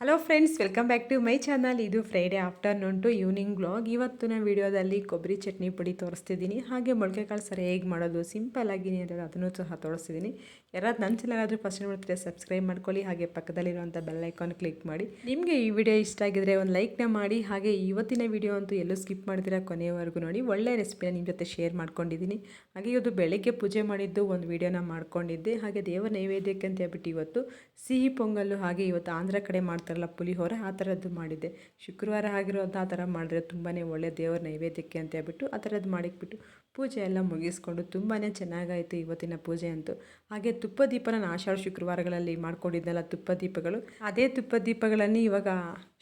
Hello friends welcome back to my channel ಇದು Friday afternoon to evening blog ಇವತ್ತಿನ ವೀಡಿಯೋದಲ್ಲಿ ಕೊಬ್ಬರಿ ಚಟ್ನಿ ಪುಡಿ ತೋರಿಸ್ತಿದ್ದೀನಿ. ಹಾಗೆ ಮೊಳಕೆ ಕಾಳು ಸರಿ ಹೇಗೆ ಮಾಡೋದು ಸಿಂಪಲ್ ಆಗಿ ನೀನು ಅದನ್ನು ಸಹ ತೋರಿಸ್ತಿದ್ದೀನಿ. ಯಾರಾದ್ರು ನನ್ನ ಚಾನಲ್ ಫಸ್ಟ್ ಮಾಡ್ತೀರಾ ಸಬ್ಸ್ಕ್ರೈಬ್ ಮಾಡ್ಕೊಳ್ಳಿ. ಹಾಗೆ ಪಕ್ಕದಲ್ಲಿರುವಂಥ ಐಕಾನ್ ಕ್ಲಿಕ್ ಮಾಡಿ. ನಿಮಗೆ ಈ ವಿಡಿಯೋ ಇಷ್ಟ ಆಗಿದ್ರೆ ಒಂದು ಲೈಕ್ನ ಮಾಡಿ. ಹಾಗೆ ಇವತ್ತಿನ ವಿಡಿಯೋ ಅಂತೂ ಎಲ್ಲೂ ಸ್ಕಿಪ್ ಮಾಡ್ತೀರಾ ಕೊನೆಯವರೆಗೂ ನೋಡಿ. ಒಳ್ಳೆ ರೆಸಿಪಿನ ನಿಮ್ಮ ಜೊತೆ ಶೇರ್ ಮಾಡ್ಕೊಂಡಿದ್ದೀನಿ. ಹಾಗೆ ಇವತ್ತು ಬೆಳಗ್ಗೆ ಪೂಜೆ ಮಾಡಿದ್ದು ಒಂದು ವಿಡಿಯೋನ ಮಾಡ್ಕೊಂಡಿದ್ದೆ. ಹಾಗೆ ದೇವರ ನೈವೇದ್ಯಕ್ಕೆ ಅಂತ ಹೇಳ್ಬಿಟ್ಟು ಇವತ್ತು ಸಿಹಿ ಪೊಂಗಲ್ಲು ಹಾಗೆ ಇವತ್ತು ಆಂಧ್ರ ಕಡೆ ಮಾಡ್ತಾರಲ್ಲ ಪುಲಿಹೋರ ಆ ಥರದ್ದು ಮಾಡಿದ್ದೆ. ಶುಕ್ರವಾರ ಆಗಿರೋದು ಆ ಥರ ಮಾಡಿದ್ರೆ ತುಂಬಾ ಒಳ್ಳೆ ದೇವರ ನೈವೇದ್ಯಕ್ಕೆ ಅಂತ ಹೇಳ್ಬಿಟ್ಟು ಆ ಥರದ್ದು ಮಾಡಿಕ್ಬಿಟ್ಟು ಪೂಜೆ ಎಲ್ಲ ಮುಗಿಸ್ಕೊಂಡು ತುಂಬಾ ಚೆನ್ನಾಗಾಯಿತು ಇವತ್ತಿನ ಪೂಜೆ ಅಂತೂ. ಹಾಗೆ ತುಪ್ಪ ದೀಪನ ನಾನು ಆಷಾಢ ಶುಕ್ರವಾರಗಳಲ್ಲಿ ಮಾಡ್ಕೊಂಡಿದ್ದೆಲ್ಲ ತುಪ್ಪ ದೀಪಗಳು ಅದೇ ತುಪ್ಪ ದೀಪಗಳನ್ನು ಇವಾಗ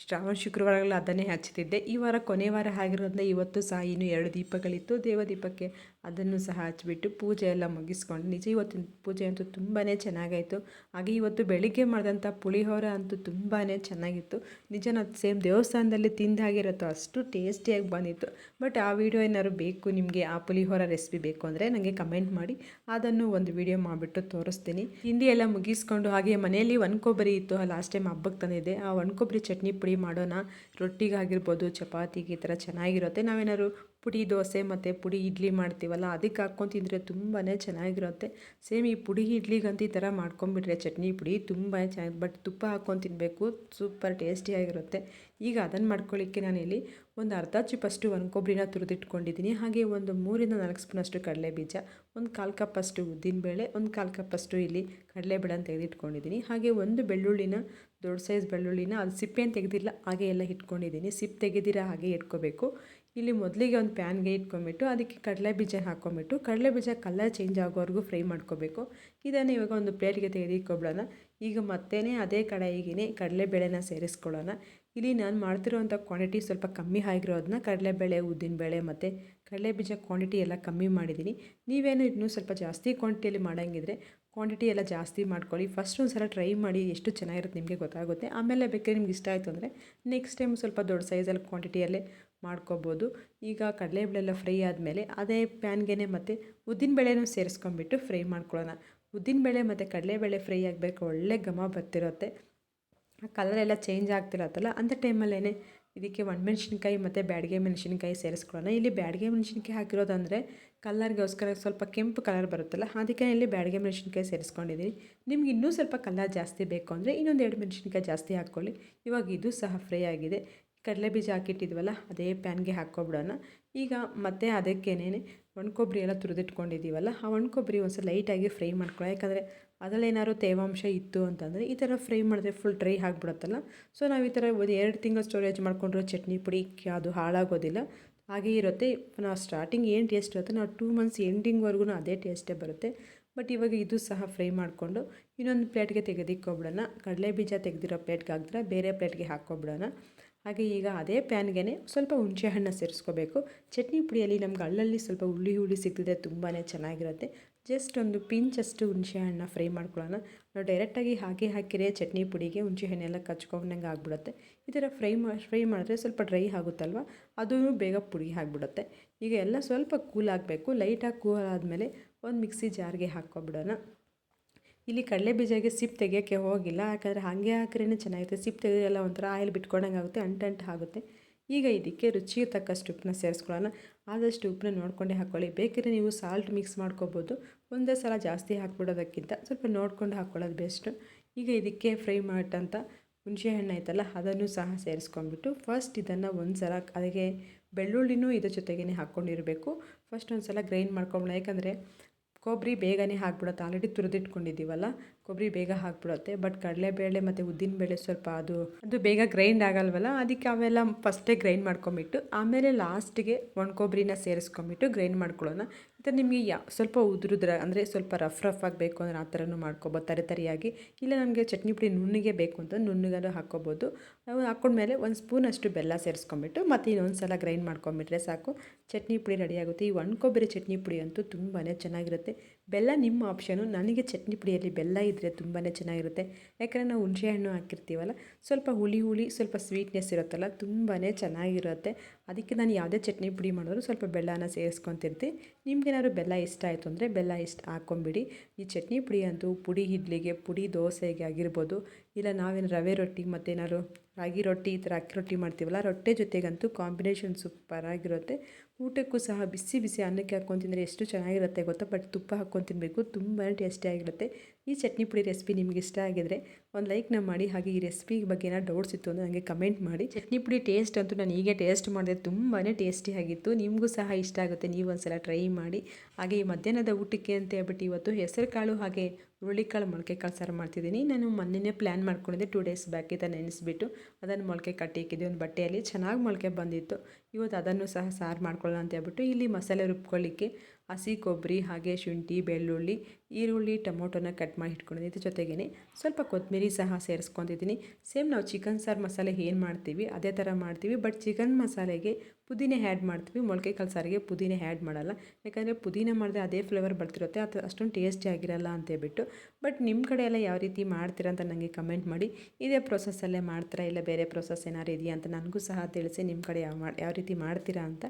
ಶ್ರಾವಣ ಶುಕ್ರವಾರಗಳು ಅದನ್ನೇ ಹಚ್ಚುತ್ತಿದ್ದೆ. ಈ ವಾರ ಕೊನೆ ವಾರ ಆಗಿರೋದ್ರಿಂದ ಇವತ್ತು ಸಹ ಇನ್ನೂ ಎರಡು ದೀಪಗಳಿತ್ತು. ದೇವ ದೀಪಕ್ಕೆ ಅದನ್ನು ಸಹ ಹಚ್ಚಿಬಿಟ್ಟು ಪೂಜೆ ಎಲ್ಲ ಮುಗಿಸ್ಕೊಂಡು, ನಿಜ ಇವತ್ತಿನ ಪೂಜೆ ಅಂತೂ ತುಂಬಾ ಚೆನ್ನಾಗಾಯಿತು. ಹಾಗೆ ಇವತ್ತು ಬೆಳಿಗ್ಗೆ ಮಾಡಿದಂಥ ಪುಳಿಹೋರ ಅಂತೂ ತುಂಬಾ ಚೆನ್ನಾಗಿತ್ತು. ನಿಜ ನಾವು ಸೇಮ್ ದೇವಸ್ಥಾನದಲ್ಲಿ ತಿಂದ ಹಾಗಿರುತ್ತೋ ಅಷ್ಟು ಟೇಸ್ಟಿಯಾಗಿ ಬಂದಿತ್ತು. ಬಟ್ ಆ ವಿಡಿಯೋ ಏನಾದ್ರು ಬೇಕು, ನಿಮಗೆ ಆ ಪುಳಿಹೋರ ರೆಸಿಪಿ ಬೇಕು ಅಂದರೆ ನನಗೆ ಕಮೆಂಟ್ ಮಾಡಿ. ಅದನ್ನು ಒಂದು ವಿಡಿಯೋ ಮಾಡಿಬಿಟ್ಟು ತೋರಿಸ್ತೀನಿ. ತಿಂಡಿ ಎಲ್ಲ ಮುಗಿಸ್ಕೊಂಡು ಹಾಗೆ ಮನೆಯಲ್ಲಿ ಒಣ ಕೊಬ್ಬರಿ ಇತ್ತು. ಲಾಸ್ಟ್ ಟೈಮ್ ಹಬ್ಬಕ್ಕೆ ತಂದಿದ್ದೆ. ಆ ಒಣ ಕೊಬ್ಬರಿ ಚಟ್ನಿ ಪುಡಿ ಮಾಡೋಣ. ರೊಟ್ಟಿಗಾಗಿರ್ಬೋದು, ಚಪಾತಿಗೆ ಈ ಥರ ಚೆನ್ನಾಗಿರುತ್ತೆ. ನಾವೇನಾದ್ರು ಪುಡಿ ದೋಸೆ ಮತ್ತು ಪುಡಿ ಇಡ್ಲಿ ಮಾಡ್ತೀವಲ್ಲ, ಅದಕ್ಕೆ ಹಾಕ್ಕೊಂಡು ತಿಂದರೆ ತುಂಬಾ ಚೆನ್ನಾಗಿರುತ್ತೆ. ಸೇಮ್ ಈ ಪುಡಿ ಇಡ್ಲಿಗಂತೂ ಈ ಥರ ಮಾಡ್ಕೊಂಬಿಟ್ರೆ ಚಟ್ನಿ ಪುಡಿ ತುಂಬ ಚೆನ್ನಾಗಿ, ಬಟ್ ತುಪ್ಪ ಹಾಕ್ಕೊಂಡು ತಿನ್ನಬೇಕು ಸೂಪರ್ ಟೇಸ್ಟಿಯಾಗಿರುತ್ತೆ. ಈಗ ಅದನ್ನು ಮಾಡ್ಕೊಳ್ಳಿಕ್ಕೆ ನಾನಿಲ್ಲಿ ಒಂದು ಅರ್ಧ ಚಿಪ್ಪಷ್ಟು ಒಂದು ಕೊಬ್ಬರಿನ ತುರಿದಿಟ್ಕೊಂಡಿದ್ದೀನಿ. ಹಾಗೆ ಒಂದು ಮೂರಿಂದ ನಾಲ್ಕು ಸ್ಪೂನಷ್ಟು ಕಡಲೆ ಬೀಜ ಒಂದು ಕಾಲು ಕಪ್ಪಷ್ಟು ಉದ್ದಿನಬೇಳೆ, ಒಂದು ಕಾಲು ಕಪ್ಪಷ್ಟು ಇಲ್ಲಿ ಕಡಲೆಬೇಳೆನ ತೆಗೆದಿಟ್ಕೊಂಡಿದ್ದೀನಿ. ಹಾಗೆ ಒಂದು ಬೆಳ್ಳುಳ್ಳಿನ, ದೊಡ್ಡ ಸೈಜ್ ಬೆಳ್ಳುಳ್ಳಿನ, ಅದು ಸಿಪ್ಪೆನ ತೆಗೆದಿಲ್ಲ, ಹಾಗೆ ಎಲ್ಲ ಇಟ್ಕೊಂಡಿದ್ದೀನಿ. ಸಿಪ್ಪೆ ತೆಗೆದಿರ ಹಾಗೆ ಇಟ್ಕೋಬೇಕು. ಇಲ್ಲಿ ಮೊದಲಿಗೆ ಒಂದು ಪ್ಯಾನ್ಗೆ ಇಟ್ಕೊಂಬಿಟ್ಟು ಅದಕ್ಕೆ ಕಡಲೆ ಬೀಜ ಹಾಕ್ಕೊಂಬಿಟ್ಟು ಕಡಲೆ ಬೀಜ ಕಲರ್ ಚೇಂಜ್ ಆಗೋವರೆಗೂ ಫ್ರೈ ಮಾಡ್ಕೋಬೇಕು. ಇದನ್ನು ಇವಾಗ ಒಂದು ಪ್ಲೇಟ್ಗೆ ತೆಗೆದಿಟ್ಕೊಬಿಡೋಣ ಈಗ ಮತ್ತೆ ಅದೇ ಕಡಾಯಿಗೆ ಕಡಲೆಬೇಳೆನ ಸೇರಿಸ್ಕೊಳ್ಳೋಣ. ಇಲ್ಲಿ ನಾನು ಮಾಡ್ತಿರೋವಂಥ ಕ್ವಾಂಟಿಟಿ ಸ್ವಲ್ಪ ಕಮ್ಮಿ ಆಗಿರೋದನ್ನ ಕಡಲೆಬೇಳೆ ಉದ್ದಿನಬೇಳೆ ಮತ್ತು ಕಡಲೆ ಬೀಜ ಕ್ವಾಂಟಿಟಿ ಎಲ್ಲ ಕಮ್ಮಿ ಮಾಡಿದ್ದೀನಿ. ನೀವೇನು ಇನ್ನೂ ಸ್ವಲ್ಪ ಜಾಸ್ತಿ ಕ್ವಾಂಟಿಟಿಯಲ್ಲಿ ಮಾಡೋಂಗಿದ್ರೆ ಕ್ವಾಂಟಿಟಿ ಎಲ್ಲ ಜಾಸ್ತಿ ಮಾಡ್ಕೊಳ್ಳಿ. ಫಸ್ಟ್ ಒಂದು ಸಲ ಟ್ರೈ ಮಾಡಿ ಎಷ್ಟು ಚೆನ್ನಾಗಿರುತ್ತೆ ನಿಮಗೆ ಗೊತ್ತಾಗುತ್ತೆ. ಆಮೇಲೆ ಬೇಕಾದ್ರೆ ನಿಮ್ಗೆ ಇಷ್ಟ ಆಯಿತು ಅಂದರೆ ನೆಕ್ಸ್ಟ್ ಟೈಮ್ ಸ್ವಲ್ಪ ದೊಡ್ಡ ಸೈಜಲ್ಲಿ ಕ್ವಾಂಟಿಟಿಯಲ್ಲೇ ಮಾಡ್ಕೋಬೋದು. ಈಗ ಕಡಲೆಬೇಳೆಲ್ಲ ಫ್ರೈ ಆದಮೇಲೆ ಅದೇ ಪ್ಯಾನ್ಗೆನೆ ಮತ್ತು ಉದ್ದಿನಬೇಳೆನೂ ಸೇರಿಸ್ಕೊಂಡ್ಬಿಟ್ಟು ಫ್ರೈ ಮಾಡ್ಕೊಳ್ಳೋಣ. ಉದ್ದಿನಬೇಳೆ ಮತ್ತು ಕಡಲೆಬೇಳೆ ಫ್ರೈ ಆಗಬೇಕು, ಒಳ್ಳೆ ಘಮ ಬರ್ತಿರುತ್ತೆ. ಕಲರ್ ಎಲ್ಲ ಚೇಂಜ್ ಆಗ್ತಿರತ್ತಲ್ಲ, ಅಂಥ ಟೈಮಲ್ಲೇ ಇದಕ್ಕೆ ಒಣಮೆಣ್ಸಿನ್ಕಾಯಿ ಮತ್ತು ಬ್ಯಾಡಿಗೆ ಮೆಣಸಿನ್ಕಾಯಿ ಸೇರಿಸ್ಕೊಳ್ಳೋಣ. ಇಲ್ಲಿ ಬ್ಯಾಡಿಗೆ ಮೆಣಸಿನ್ಕಾಯಿ ಹಾಕಿರೋದಂದರೆ ಕಲರ್ಗೋಸ್ಕರ ಸ್ವಲ್ಪ ಕೆಂಪು ಕಲರ್ ಬರುತ್ತಲ್ಲ, ಅದಕ್ಕೆ ಇಲ್ಲಿ ಬ್ಯಾಡಿಗೆ ಮೆಣಸಿನ್ಕಾಯಿ ಸೇರಿಸ್ಕೊಂಡಿದ್ದೀನಿ. ನಿಮ್ಗೆ ಇನ್ನೂ ಸ್ವಲ್ಪ ಕಲರ್ ಜಾಸ್ತಿ ಬೇಕು ಅಂದರೆ ಇನ್ನೊಂದು ಎರಡು ಮೆಣಸಿನ್ಕಾಯಿ ಜಾಸ್ತಿ ಹಾಕ್ಕೊಳ್ಳಿ. ಇವಾಗ ಇದು ಸಹ ಫ್ರೈ ಆಗಿದೆ. ಕಡಲೆ ಬೀಜ ಹಾಕಿಟ್ಟಿದ್ವಲ್ಲ, ಅದೇ ಪ್ಯಾನ್ಗೆ ಹಾಕ್ಕೊಬಿಡೋಣ. ಈಗ ಮತ್ತೆ ಅದಕ್ಕೇನೆ ಒಣಕೊಬ್ಬರಿ ಎಲ್ಲ ತುರಿದಿಟ್ಕೊಂಡಿದ್ದೀವಲ್ಲ, ಆ ಒಣಕೊಬ್ಬರಿ ಒಂದು ಸಲ ಲೈಟಾಗಿ ಫ್ರೈ ಮಾಡ್ಕೊಳ್ಳೋ ಯಾಕಂದರೆ ಅದರಲ್ಲೇನಾದ್ರು ತೇವಾಂಶ ಇತ್ತು ಅಂತಂದರೆ ಈ ಥರ ಫ್ರೈ ಮಾಡಿದ್ರೆ ಫುಲ್ ಡ್ರೈ ಆಗಿಬಿಡುತ್ತಲ್ಲ. ಸೊ ನಾವು ಈ ಥರ ಒಂದು ಎರಡು ತಿಂಗಳು ಸ್ಟೋರೇಜ್ ಮಾಡಿಕೊಂಡ್ರೆ ಚಟ್ನಿ ಪುಡಿ ಅದು ಹಾಳಾಗೋದಿಲ್ಲ. ಹಾಗೆ ಇರುತ್ತೆ. ನಾವು ಸ್ಟಾರ್ಟಿಂಗ್ ಏನು ಟೇಸ್ಟ್ ಇರುತ್ತೆ, ನಾವು ಟೂ ಮಂತ್ಸ್ ಎಂಡಿಂಗ್ವರೆಗೂ ಅದೇ ಟೇಸ್ಟೇ ಬರುತ್ತೆ. ಬಟ್ ಇವಾಗ ಇದು ಸಹ ಫ್ರೈ ಮಾಡಿಕೊಂಡು ಇನ್ನೊಂದು ಪ್ಲೇಟ್ಗೆ ತೆಗೆದಿಕ್ಕೊಬಿಡೋಣ ಕಡಲೆ ಬೀಜ ತೆಗೆದಿರೋ ಪ್ಲೇಟ್ಗೆ ಹಾಕಿದ್ರೆ ಬೇರೆ ಪ್ಲೇಟ್ಗೆ ಹಾಕ್ಕೊಬಿಡೋಣ. ಹಾಗೆ ಈಗ ಅದೇ ಪ್ಯಾನ್ಗೆ ಸ್ವಲ್ಪ ಹುಣಸೆ ಹಣ್ಣು ಸೇರಿಸ್ಕೋಬೇಕು. ಚಟ್ನಿ ಪುಡಿಯಲ್ಲಿ ನಮ್ಗೆ ಅಲ್ಲಲ್ಲಿ ಸ್ವಲ್ಪ ಹುಳಿ ಹುಳಿ ಸಿಗ್ತಿದೆ ತುಂಬಾ ಚೆನ್ನಾಗಿರುತ್ತೆ. ಜಸ್ಟ್ ಒಂದು ಪಿಂಚಷ್ಟು ಹುಣಸೆ ಹಣ್ಣು ಫ್ರೈ ಮಾಡ್ಕೊಳ್ಳೋಣ. ನಾವು ಡೈರೆಕ್ಟಾಗಿ ಹಾಗೆ ಹಾಕಿದರೆ ಚಟ್ನಿ ಪುಡಿಗೆ ಹುಣಸೆ ಹಣ್ಣೆಲ್ಲ ಕಚ್ಕೊಂಡಂಗೆ ಆಗಿಬಿಡುತ್ತೆ. ಈ ಥರ ಫ್ರೈ ಮಾ, ಫ್ರೈ ಮಾಡಿದ್ರೆ ಸ್ವಲ್ಪ ಡ್ರೈ ಆಗುತ್ತಲ್ವ? ಅದೂ ಬೇಗ ಪುಡಿ ಆಗಿಬಿಡುತ್ತೆ. ಈಗ ಎಲ್ಲ ಸ್ವಲ್ಪ ಕೂಲ್ ಆಗಬೇಕು ಲೈಟಾಗಿ ಕೂಲ್ ಆದಮೇಲೆ ಒಂದು ಮಿಕ್ಸಿ ಜಾರ್ಗೆ ಹಾಕ್ಕೊಬಿಡೋಣ. ಇಲ್ಲಿ ಕಡಲೆ ಬೀಜಗೆ ಸಿಪ್ ತೆಗಿಯೋಕ್ಕೆ ಹೋಗಿಲ್ಲ, ಯಾಕಂದರೆ ಹಾಗೆ ಹಾಕ್ರೇ ಚೆನ್ನಾಗಿರುತ್ತೆ. ಸಿಪ್ ತೆಗೆದೆಲ್ಲ ಒಂಥರ ಆಯಿಲ್ ಬಿಟ್ಕೊಂಡಂಗೆ ಆಗುತ್ತೆ, ಅಂಟಂಟು ಆಗುತ್ತೆ. ಈಗ ಇದಕ್ಕೆ ರುಚಿಗೆ ತಕ್ಕಷ್ಟು ಉಪ್ಪನ್ನ ಸೇರಿಸ್ಕೊಳ್ಳೋಣ. ಆದಷ್ಟು ಉಪ್ಪನ್ನ ನೋಡ್ಕೊಂಡೇ ಹಾಕ್ಕೊಳ್ಳಿ ಬೇಕಿದ್ರೆ ನೀವು ಸಾಲ್ಟ್ ಮಿಕ್ಸ್ ಮಾಡ್ಕೋಬೋದು. ಒಂದೇ ಸಲ ಜಾಸ್ತಿ ಹಾಕ್ಬಿಡೋದಕ್ಕಿಂತ ಸ್ವಲ್ಪ ನೋಡ್ಕೊಂಡು ಹಾಕ್ಕೊಳ್ಳೋದು ಬೆಸ್ಟು ಈಗ ಇದಕ್ಕೆ ಫ್ರೈ ಮಾಡಿದಂಥ ಹುಣಸೆ ಹಣ್ಣು ಐತಲ್ಲ, ಅದನ್ನು ಸಹ ಸೇರಿಸ್ಕೊಂಡ್ಬಿಟ್ಟು ಫಸ್ಟ್ ಇದನ್ನು ಒಂದು ಸಲ ಅದಕ್ಕೆ ಬೆಳ್ಳುಳ್ಳಿನೂ ಇದ್ರ ಜೊತೆಗೇ ಹಾಕ್ಕೊಂಡಿರಬೇಕು. ಫಸ್ಟ್ ಒಂದು ಸಲ ಗ್ರೈಂಡ್ ಮಾಡ್ಕೊಂಬಿಡೋಣ ಯಾಕಂದರೆ ಕೊಬ್ಬರಿ ಬೇಗನೆ ಹಾಕ್ಬಿಡುತ್ತೆ ಆಲ್ರೆಡಿ ತುರಿದಿಟ್ಕೊಂಡಿದ್ದೀವಲ್ಲ? ಕೊಬ್ಬರಿ ಬೇಗ ಹಾಕ್ಬಿಡುತ್ತೆ ಬಟ್ ಕಡಲೆಬೇಳೆ ಮತ್ತು ಉದ್ದಿನಬೇಳೆ ಸ್ವಲ್ಪ ಅದು ಅದು ಬೇಗ ಗ್ರೈಂಡ್ ಆಗಲ್ವಲ್ಲ? ಅದಕ್ಕೆ ಅವೆಲ್ಲ ಫಸ್ಟೇ ಗ್ರೈಂಡ್ ಮಾಡ್ಕೊಂಬಿಟ್ಟು, ಆಮೇಲೆ ಲಾಸ್ಟಿಗೆ ಒಣ ಕೊಬ್ಬರಿನ ಸೇರಿಸ್ಕೊಂಬಿಟ್ಟು ಗ್ರೈಂಡ್ ಮಾಡ್ಕೊಳ್ಳೋಣ. ಮತ್ತು ನಿಮಗೆ ಯಾ, ಸ್ವಲ್ಪ ಉದುರಿದ್ರ ಅಂದರೆ ಸ್ವಲ್ಪ ರಫ್ ರಫ್ ಆಗಬೇಕು ಅಂದರೆ ಆ ಥರನೂ ಮಾಡ್ಕೊಬೋದು, ತರಿ ತರಿಯಾಗಿ. ಇಲ್ಲ ನಮಗೆ ಚಟ್ನಿ ಪುಡಿ ನುಣ್ಣಗೆ ಬೇಕು ಅಂತ ನುಣ್ಣಗಾನು ಹಾಕ್ಕೋಬೋದು. ನಾವು ಹಾಕ್ಕೊಂಡ್ಮೇಲೆ ಒಂದು ಸ್ಪೂನಷ್ಟು ಬೆಲ್ಲ ಸೇರಿಸ್ಕೊಂಬಿಟ್ಟು ಮತ್ತು ಇನ್ನೊಂದು ಸಲ ಗ್ರೈಂಡ್ ಮಾಡ್ಕೊಂಬಿಟ್ರೆ ಸಾಕು. ಚಟ್ನಿ ಪುಡಿ ರೆಡಿಯಾಗುತ್ತೆ ಈ ಒಣ್ಕೊಬ್ಬರಿ ಚಟ್ನಿ ಪುಡಿ ಅಂತೂ ತುಂಬಾ ಚೆನ್ನಾಗಿರುತ್ತೆ. ಬೆಲ್ಲ ನಿಮ್ಮ ಆಪ್ಷನು ನನಗೆ ಚಟ್ನಿ ಪುಡಿಯಲ್ಲಿ ಬೆಲ್ಲ ಇದ್ದರೆ ತುಂಬಾ ಚೆನ್ನಾಗಿರುತ್ತೆ. ಯಾಕಂದರೆ ನಾವು ಹುಣಸೆ ಹಣ್ಣು ಹಾಕಿರ್ತೀವಲ್ಲ, ಸ್ವಲ್ಪ ಹುಳಿ ಹುಳಿ, ಸ್ವಲ್ಪ ಸ್ವೀಟ್ನೆಸ್ ಇರುತ್ತಲ್ಲ ತುಂಬಾ ಚೆನ್ನಾಗಿರುತ್ತೆ. ಅದಕ್ಕೆ ನಾನು ಯಾವುದೇ ಚಟ್ನಿ ಪುಡಿ ಮಾಡಿದ್ರು ಸ್ವಲ್ಪ ಬೆಲ್ಲನ ಸೇರಿಸ್ಕೊತಿರ್ತೀನಿ. ನಿಮ್ಗೇನಾದ್ರು ಬೆಲ್ಲ ಇಷ್ಟ ಆಯಿತು ಅಂದರೆ ಬೆಲ್ಲ ಇಷ್ಟ ಹಾಕ್ಕೊಂಬಿಡಿ ಈ ಚಟ್ನಿ ಪುಡಿ ಅಂತೂ ಪುಡಿ, ಇಡ್ಲಿಗೆ ಪುಡಿ, ದೋಸೆಗೆ ಆಗಿರ್ಬೋದು. ಇಲ್ಲ ನಾವೇನು ರವೆ ರೊಟ್ಟಿ ಮತ್ತೇನಾದ್ರು ರಾಗಿ ರೊಟ್ಟಿ ಈ ಥರ ಅಕ್ಕಿ ರೊಟ್ಟಿ ಮಾಡ್ತೀವಲ್ಲ, ರೊಟ್ಟೆ ಜೊತೆಗಂತೂ ಕಾಂಬಿನೇಷನ್ ಸೂಪರಾಗಿರುತ್ತೆ ಊಟಕ್ಕೂ ಸಹ ಬಿಸಿ ಬಿಸಿ ಅನ್ನಕ್ಕೆ ಹಾಕ್ಕೊಂಡು ತಿಂದರೆ ಎಷ್ಟು ಚೆನ್ನಾಗಿರುತ್ತೆ ಗೊತ್ತಾ? ಬಟ್ ತುಪ್ಪ ಹಾಕ್ಕೊಂಡು ತಿನ್ನಬೇಕು ತುಂಬಾ ಟೇಸ್ಟಿಯಾಗಿರುತ್ತೆ ಈ ಚಟ್ನಿ ಪುಡಿ ರೆಸಿಪಿ ನಿಮ್ಗೆ ಇಷ್ಟ ಆಗಿದ್ರೆ ಒಂದು ಲೈಕ್ನ ಮಾಡಿ, ಹಾಗೆ ಈ ರೆಸಿಪಿ ಬಗ್ಗೆ ಏನಾದ್ರು ಡೌಟ್ಸ್ ಇತ್ತು ಅಂದರೆ ನನಗೆ ಕಮೆಂಟ್ ಮಾಡಿ. ಚಟ್ನಿ ಪುಡಿ ಟೇಸ್ಟ್ ಅಂತೂ ನಾನು ಹೀಗೆ ಟೇಸ್ಟ್ ಮಾಡಿದೆ ತುಂಬಾ ಟೇಸ್ಟಿಯಾಗಿತ್ತು ನಿಮಗೂ ಸಹ ಇಷ್ಟ ಆಗುತ್ತೆ, ನೀವು ಒಂದ್ಸಲ ಟ್ರೈ ಮಾಡಿ. ಹಾಗೆ ಈ ಮಧ್ಯಾಹ್ನದ ಊಟಕ್ಕೆ ಅಂತ ಹೇಳ್ಬಿಟ್ಟು ಇವತ್ತು ಹೆಸರು ಕಾಳು ಹಾಗೆ ಹುರುಳಿಕಾಳು ಮೊಳಕೆ ಕಾಳು ಸಾರು ಮಾಡ್ತಿದ್ದೀನಿ. ನಾನು ಮೊನ್ನೆನೇ ಪ್ಲ್ಯಾನ್ ಮಾಡ್ಕೊಂಡಿದ್ದೆ ಟೂ ಡೇಸ್ ಬ್ಯಾಕ್ ಥರ ನೆನೆಸ್ಬಿಟ್ಟು ಅದನ್ನು ಮೊಳಕೆ ಕಟ್ಟಿ ಇಕ್ಕಿದ್ದೆ ಒಂದು ಬಟ್ಟೆಯಲ್ಲಿ ಚೆನ್ನಾಗಿ ಮೊಳಕೆ ಬಂದಿತ್ತು. ಇವತ್ತು ಅದನ್ನು ಸಹ ಸಾರು ಮಾಡ್ಕೊಳ್ಳೋಣ ಅಂತ ಹೇಳ್ಬಿಟ್ಟು ಇಲ್ಲಿ ಮಸಾಲೆ ರುಬ್ಕೊಳ್ಳಿಕ್ಕೆ ಹಸಿ ಕೊಬ್ಬರಿ ಹಾಗೆ ಶುಂಠಿ, ಬೆಳ್ಳುಳ್ಳಿ, ಈರುಳ್ಳಿ, ಟೊಮೊಟೊನ ಕಟ್ ಮಾಡಿ ಇಟ್ಕೊಂಡಿದ್ದೀನಿ. ಇದ್ರ ಜೊತೆಗೇ ಸ್ವಲ್ಪ ಕೊತ್ತಂಬರಿ ಸಹ ಸೇರಿಸ್ಕೊಂಡಿದ್ದೀನಿ. ಸೇಮ್ ನಾವು ಚಿಕನ್ ಸಾರು ಮಸಾಲೆ ಏನು ಮಾಡ್ತೀವಿ, ಅದೇ ಥರ ಮಾಡ್ತೀವಿ. ಬಟ್ ಚಿಕನ್ ಮಸಾಲೆಗೆ ಪುದೀನೆ ಆ್ಯಡ್ ಮಾಡ್ತೀವಿ. ಮೊಳಕೆ ಕಾಲು ಸಾರಿಗೆ ಪುದೀನೆ ಆ್ಯಡ್ ಮಾಡಲ್ಲ. ಯಾಕಂದರೆ ಪುದೀನ ಮಾಡಿದ್ರೆ ಅದೇ ಫ್ಲೇವರ್ ಬರ್ತಿರುತ್ತೆ. ಅದು ಅಷ್ಟೊಂದು ಟೇಸ್ಟಿ ಆಗಿರಲ್ಲ ಅಂತೇಳ್ಬಿಟ್ಟು. ಬಟ್ ನಿಮ್ಮ ಕಡೆ ಎಲ್ಲ ಯಾವ ರೀತಿ ಮಾಡ್ತೀರಾ ಅಂತ ನನಗೆ ಕಮೆಂಟ್ ಮಾಡಿ. ಇದೇ ಪ್ರೊಸೆಸ್ಸಲ್ಲೇ ಮಾಡ್ತೀರಾ ಇಲ್ಲ ಬೇರೆ ಪ್ರೊಸೆಸ್ ಏನಾದ್ರು ಇದೆಯಾ ಅಂತ ನನಗೂ ಸಹ ತಿಳಿಸಿ ನಿಮ್ಮ ಕಡೆ ಯಾವ ಯಾವ ರೀತಿ ಮಾಡ್ತೀರಾ ಅಂತ.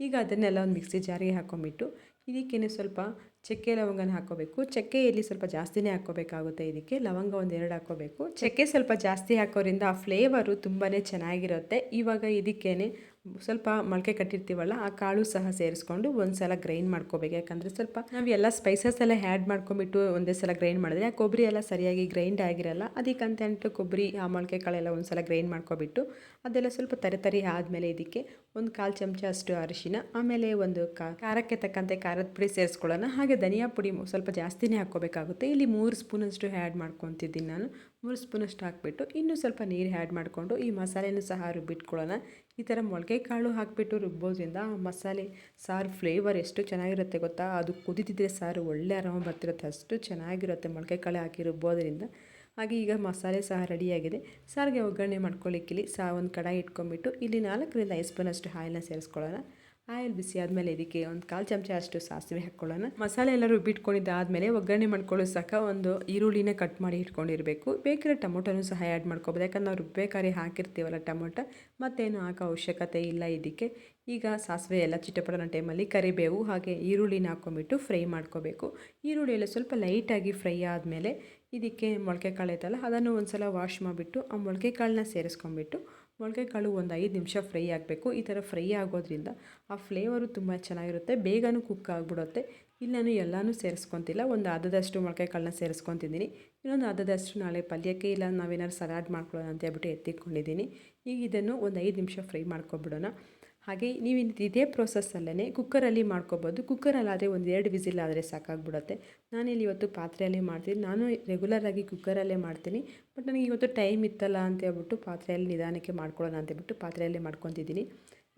ಈಗ ಅದನ್ನೆಲ್ಲ ಒಂದು ಮಿಕ್ಸಿ ಜಾರಿಗೆ ಹಾಕೊಂಬಿಟ್ಟು ಇದಕ್ಕೇನೆ ಸ್ವಲ್ಪ ಚಕ್ಕೆ ಲವಂಗನ ಹಾಕ್ಕೋಬೇಕು. ಚಕ್ಕೆಯಲ್ಲಿ ಸ್ವಲ್ಪ ಜಾಸ್ತಿನೇ ಹಾಕೋಬೇಕಾಗುತ್ತೆ ಇದಕ್ಕೆ. ಲವಂಗ ಒಂದು ಎರಡು ಹಾಕೋಬೇಕು ಚಕ್ಕೆ ಸ್ವಲ್ಪ ಜಾಸ್ತಿ ಹಾಕೋದ್ರಿಂದ ಆ ಫ್ಲೇವರು ತುಂಬಾ ಚೆನ್ನಾಗಿರುತ್ತೆ. ಇವಾಗ ಇದಕ್ಕೇನೆ ಸ್ವಲ್ಪ ಮೊಳಕೆ ಕಟ್ಟಿರ್ತೀವಲ್ಲ, ಆ ಕಾಳು ಸಹ ಸೇರಿಸ್ಕೊಂಡು ಒಂದು ಸಲ ಗ್ರೈಂಡ್ ಮಾಡ್ಕೋಬೇಕು. ಯಾಕಂದರೆ ಸ್ವಲ್ಪ ನಾವು ಎಲ್ಲ ಸ್ಪೈಸಸ್ ಎಲ್ಲ ಆ್ಯಡ್ ಮಾಡ್ಕೊಂಬಿಟ್ಟು ಒಂದೇ ಸಲ ಗ್ರೈಂಡ್ ಮಾಡಿದ್ರೆ ಕೊಬ್ಬರಿ ಎಲ್ಲ ಸರಿಯಾಗಿ ಗ್ರೈಂಡ್ ಆಗಿರಲ್ಲ ಅದಕ್ಕೆ ಅಂದ್ಬಿಟ್ಟು ಕೊಬ್ಬರಿ, ಆ ಮೊಳಕೆ ಕಾಳೆಲ್ಲ ಒಂದು ಸಲ ಗ್ರೈಂಡ್ ಮಾಡ್ಕೊಬಿಟ್ಟು ಅದೆಲ್ಲ ಸ್ವಲ್ಪ ತರಿ ತರಿ ಆದಮೇಲೆ ಇದಕ್ಕೆ ಒಂದು ಕಾಲು ಚಮಚ ಅಷ್ಟು ಅರಿಶಿನ, ಆಮೇಲೆ ಒಂದು ಖಾರಕ್ಕೆ ತಕ್ಕಂತೆ ಖಾರದ ಪುಡಿ ಸೇರಿಸ್ಕೊಳ್ಳೋಣ. ಹಾಗೆ ಧನಿಯಾ ಪುಡಿ ಸ್ವಲ್ಪ ಜಾಸ್ತಿನೇ ಹಾಕ್ಕೋಬೇಕಾಗುತ್ತೆ. ಇಲ್ಲಿ ಮೂರು ಸ್ಪೂನಷ್ಟು ಆ್ಯಡ್ ಮಾಡ್ಕೊತಿದ್ದೀನಿ ನಾನು. ಮೂರು ಸ್ಪೂನಷ್ಟು ಹಾಕಿಬಿಟ್ಟು ಇನ್ನೂ ಸ್ವಲ್ಪ ನೀರು ಆ್ಯಡ್ ಮಾಡಿಕೊಂಡು ಈ ಮಸಾಲೆನೂ ಸಹ ರುಬ್ಬಿಟ್ಕೊಳ್ಳೋಣ. ಈ ಥರ ಮೊಳಕೆ ಕಾಳು ಹಾಕಿಬಿಟ್ಟು ರುಬ್ಬೋದ್ರಿಂದ ಆ ಮಸಾಲೆ ಸಾರು ಫ್ಲೇವರ್ ಎಷ್ಟು ಚೆನ್ನಾಗಿರುತ್ತೆ ಗೊತ್ತಾ? ಅದು ಕುದಿತಿದ್ರೆ ಸಾರು ಒಳ್ಳೆ ಆರಾಮ ಬರ್ತಿರುತ್ತೆ. ಅಷ್ಟು ಚೆನ್ನಾಗಿರುತ್ತೆ ಮೊಳಕೆ ಕಾಳು ಹಾಕಿ ರುಬ್ಬೋದ್ರಿಂದ. ಹಾಗೆ ಈಗ ಮಸಾಲೆ ಸಹ ರೆಡಿಯಾಗಿದೆ. ಸಾರಿಗೆ ಒಗ್ಗರಣೆ ಮಾಡ್ಕೊಳ್ಳಿಕ್ಕಿಲ್ಲಿ ಸಹ ಒಂದು ಕಡಾಯಿ ಇಟ್ಕೊಂಡ್ಬಿಟ್ಟು ಇಲ್ಲಿ ನಾಲ್ಕರಿಂದ ಐದು ಸ್ಪೂನಷ್ಟು ಆಯಿಲ್ನ ಸೇರಿಸ್ಕೊಳ್ಳೋಣ. ಆಯಿಲ್ ಬಿಸಿ ಆದಮೇಲೆ ಇದಕ್ಕೆ ಒಂದು ಕಾಲು ಚಮಚ ಅಷ್ಟು ಸಾಸಿವೆ ಹಾಕ್ಕೊಳ್ಳೋಣ. ಮಸಾಲೆ ಎಲ್ಲ ರುಬ್ಬಿಟ್ಕೊಂಡಿದ್ದಾದಮೇಲೆ ಒಗ್ಗರಣೆ ಮಾಡ್ಕೊಳ್ಳೋ ಸಾಕ ಒಂದು ಈರುಳ್ಳಿನ ಕಟ್ ಮಾಡಿ ಇಟ್ಕೊಂಡಿರಬೇಕು. ಬೇಕಿರೋ ಟೊಮೊಟೊನೂ ಸಹ ಆ್ಯಡ್ ಮಾಡ್ಕೋಬೋದು. ಯಾಕಂದ್ರೆ ನಾವು ರುಬ್ಬೇಕಾದ್ರೆ ಹಾಕಿರ್ತೀವಲ್ಲ ಟೊಮೊಟೊ, ಮತ್ತೇನು ಹಾಕೋ ಅವಶ್ಯಕತೆ ಇಲ್ಲ ಇದಕ್ಕೆ. ಈಗ ಸಾಸಿವೆ ಎಲ್ಲ ಚಿಟಪಡೋ ಟೈಮಲ್ಲಿ ಕರಿಬೇವು ಹಾಗೆ ಈರುಳ್ಳಿನ ಹಾಕೊಂಬಿಟ್ಟು ಫ್ರೈ ಮಾಡ್ಕೋಬೇಕು. ಈರುಳ್ಳಿ ಎಲ್ಲ ಸ್ವಲ್ಪ ಲೈಟಾಗಿ ಫ್ರೈ ಆದಮೇಲೆ ಇದಕ್ಕೆ ಮೊಳಕೆ ಕಾಳು ಐತಲ್ಲ, ಅದನ್ನು ಒಂದು ಸಲ ವಾಶ್ ಮಾಡಿಬಿಟ್ಟು ಆ ಮೊಳಕೆ ಕಾಳನ್ನ ಸೇರಿಸ್ಕೊಂಬಿಟ್ಟು ಮೊಳಕೆ ಕಾಳು ಒಂದು ಐದು ನಿಮಿಷ ಫ್ರೈ ಆಗಬೇಕು. ಈ ಥರ ಫ್ರೈ ಆಗೋದ್ರಿಂದ ಆ ಫ್ಲೇವರು ತುಂಬ ಚೆನ್ನಾಗಿರುತ್ತೆ. ಬೇಗನೂ ಕುಕ್ ಆಗಿಬಿಡುತ್ತೆ. ಇಲ್ಲಿ ನಾನು ಎಲ್ಲನೂ ಸೇರಿಸ್ಕೊತಿಲ್ಲ. ಒಂದು ಅರ್ಧದಷ್ಟು ಮೊಳಕೆ ಕಾಳನ್ನ ಸೇರಿಸ್ಕೊತಿದ್ದೀನಿ. ಇನ್ನೊಂದು ಅರ್ಧದಷ್ಟು ನಾಳೆ ಪಲ್ಯಕ್ಕೆ ಇಲ್ಲ ನಾವೇನಾದ್ರು ಸಲಾಡ್ ಮಾಡ್ಕೊಳ್ಳೋಣ ಅಂತ ಹೇಳ್ಬಿಟ್ಟು ಎತ್ತಿಕೊಂಡಿದ್ದೀನಿ ಈಗ ಇದನ್ನು ಒಂದು ಐದು ನಿಮಿಷ ಫ್ರೈ ಮಾಡ್ಕೊಬಿಡೋಣ. ಹಾಗೆ ನೀವು ಇದೇ ಪ್ರೋಸೆಸ್ಸಲ್ಲೇ ಕುಕ್ಕರಲ್ಲಿ ಮಾಡ್ಕೋಬೋದು. ಕುಕ್ಕರಲ್ಲಾದರೆ ಒಂದು ಎರಡು ವಿಸಿಲ್ ಆದರೆ ಸಾಕಾಗ್ಬಿಡುತ್ತೆ. ನಾನಿಲ್ಲಿ ಇವತ್ತು ಪಾತ್ರೆಯಲ್ಲಿ ಮಾಡ್ತೀನಿ. ನಾನು ರೆಗ್ಯುಲರಾಗಿ ಕುಕ್ಕರಲ್ಲೇ ಮಾಡ್ತೀನಿ. ಬಟ್ ನನಗೆ ಇವತ್ತು ಟೈಮ್ ಇತ್ತಲ್ಲ ಅಂತ ಹೇಳ್ಬಿಟ್ಟು ಪಾತ್ರೆಯಲ್ಲಿ ನಿಧಾನಕ್ಕೆ ಮಾಡ್ಕೊಳ್ಳೋಣ ಅಂತೇಳ್ಬಿಟ್ಟು ಪಾತ್ರೆಯಲ್ಲೇ ಮಾಡ್ಕೊತಿದ್ದೀನಿ.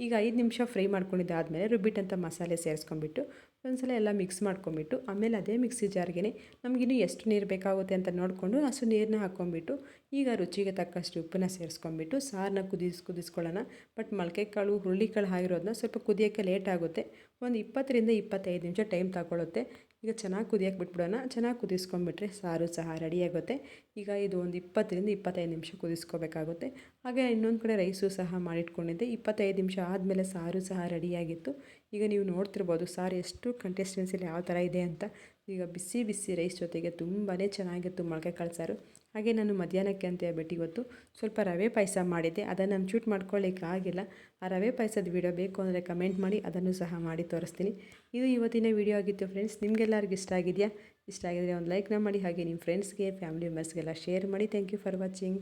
ಈಗ ಐದು ನಿಮಿಷ ಫ್ರೈ ಮಾಡ್ಕೊಂಡಿದ್ದಾದಮೇಲೆ ರುಬ್ಬಿಟ್ಟಂಥ ಮಸಾಲೆ ಸೇರಿಸ್ಕೊಂಡ್ಬಿಟ್ಟು ಒಂದ್ಸಲ ಎಲ್ಲ ಮಿಕ್ಸ್ ಮಾಡ್ಕೊಂಬಿಟ್ಟು ಆಮೇಲೆ ಅದೇ ಮಿಕ್ಸಿ ಜಾರ್ಗೆ ನಮಗಿನ್ನೂ ಎಷ್ಟು ನೀರು ಬೇಕಾಗುತ್ತೆ ಅಂತ ನೋಡಿಕೊಂಡು ಅಷ್ಟು ನೀರನ್ನ ಹಾಕ್ಕೊಂಬಿಟ್ಟು ಈಗ ರುಚಿಗೆ ತಕ್ಕಷ್ಟು ಉಪ್ಪನ್ನ ಸೇರಿಸ್ಕೊಂಬಿಟ್ಟು ಸಾರನ್ನ ಕುದಿಸ್ ಕುದಿಸ್ಕೊಳ್ಳೋಣ. ಬಟ್ ಮೊಳಕೆ ಕಾಳು ಹುರುಳಿಕಾಳು ಆಗಿರೋದನ್ನ ಸ್ವಲ್ಪ ಕುದಿಯೋಕ್ಕೆ ಲೇಟ್ ಆಗುತ್ತೆ. ಒಂದು ಇಪ್ಪತ್ತರಿಂದ ಇಪ್ಪತ್ತೈದು ನಿಮಿಷ ಟೈಮ್ ತಗೊಳುತ್ತೆ. ಈಗ ಚೆನ್ನಾಗಿ ಕುದಿಯೋಕೆ ಬಿಟ್ಬಿಡೋಣ. ಚೆನ್ನಾಗಿ ಕುದಿಸ್ಕೊಂಡ್ಬಿಟ್ರೆ ಸಾರು ಸಹ ರೆಡಿಯಾಗುತ್ತೆ ಈಗ ಇದು ಒಂದು ಇಪ್ಪತ್ತರಿಂದ ಇಪ್ಪತ್ತೈದು ನಿಮಿಷ ಕುದಿಸ್ಕೋಬೇಕಾಗುತ್ತೆ. ಹಾಗೆ ಇನ್ನೊಂದು ಕಡೆ ರೈಸು ಸಹ ಮಾಡಿಟ್ಕೊಂಡಿದ್ದೆ. ಇಪ್ಪತ್ತೈದು ನಿಮಿಷ ಆದಮೇಲೆ ಸಾರು ಸಹ ರೆಡಿಯಾಗಿತ್ತು ಈಗ ನೀವು ನೋಡ್ತಿರ್ಬೋದು ಸಾರು ಎಷ್ಟು ಕಂಟೆಸ್ಟೆನ್ಸಿಲಿ ಯಾವ ಥರ ಇದೆ ಅಂತ. ಈಗ ಬಿಸಿ ಬಿಸಿ ರೈಸ್ ಜೊತೆಗೆ ತುಂಬಾ ಚೆನ್ನಾಗಿತ್ತು ಮೊಳಕೆ ಕಾಳು ಹಾಗೆ ನಾನು ಮಧ್ಯಾಹ್ನಕ್ಕೆ ಅಂತ ಹೇಳ್ಬಿಟ್ಟು ಇವತ್ತು ಸ್ವಲ್ಪ ರವೆ ಪಾಯಸ ಮಾಡಿದ್ದೆ. ಅದನ್ನು ನಾನು ಚೂಟ್ ಮಾಡ್ಕೊಳ್ಳಿಕ್ಕೆ ಆಗಿಲ್ಲ. ಆ ರವೆ ಪಾಯಸದ ವೀಡಿಯೋ ಬೇಕು ಅಂದರೆ ಕಮೆಂಟ್ ಮಾಡಿ, ಅದನ್ನು ಸಹ ಮಾಡಿ ತೋರಿಸ್ತೀನಿ. ಇದು ಇವತ್ತಿನ ವೀಡಿಯೋ ಆಗಿತ್ತು ಫ್ರೆಂಡ್ಸ್. ನಿಮಗೆಲ್ಲರಿಗೂ ಇಷ್ಟ ಆಗಿದೆಯಾ? ಇಷ್ಟ ಆಗಿದ್ರೆ ಒಂದು ಲೈಕ್ನ ಮಾಡಿ, ಹಾಗೆ ನಿಮ್ಮ ಫ್ರೆಂಡ್ಸ್ಗೆ, ಫ್ಯಾಮಿಲಿ ಮೆಂಬರ್ಸ್ಗೆಲ್ಲ ಶೇರ್ ಮಾಡಿ. Thank you for watching.